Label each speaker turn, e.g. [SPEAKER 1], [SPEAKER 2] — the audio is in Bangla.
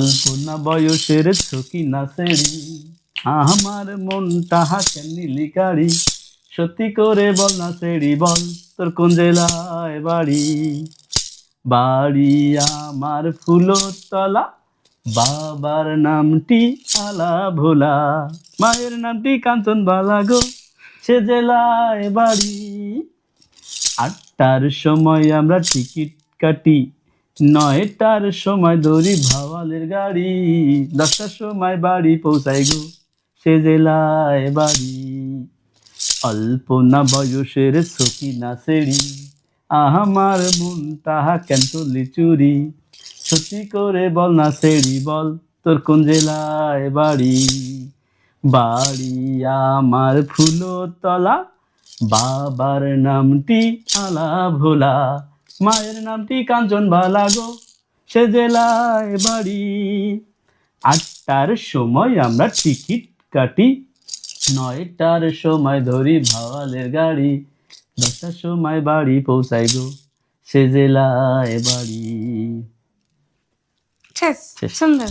[SPEAKER 1] কল্পনা বয়সের ছকি না সেরি আমার মনটা কেন লিকারি সত্যি করে বল না সেরি বল তোর কোন জেলায় বাড়ি বাড়ি আমার ফুলতলা বাবার নামটি আলা ভোলা মায়ের নামটি কাঞ্চন বালা গো সে জেলায় বাড়ি আটটার সময় আমরা টিকিট কাটি নয়টার সময় ধরি ভাওয়ালের গাড়ি, দশটার সময় বাড়ি পৌঁছাই গো সে জেলায় বাড়ি। অল্প না বয়সের সখী না সেড়ি আমার মন তাহা কেন তুলি চুরি? সত্যি করে বল না সেড়ি বল, তোর কোন জেলায় বাড়ি? বাড়ি আমার ফুলতলা, বাবার নামটি আলা ভোলা মায়ের নামটি কাঞ্চন বালাগো সে জেলায় বাড়ি। আটটার সময় আমরা টিকিট কাটি। নয়টার সময় ধরি ভাওয়ালের গাড়ি। দশটার সময় বাড়ি পৌঁছাই গো সে জেলায় বাড়ি।
[SPEAKER 2] সুন্দর।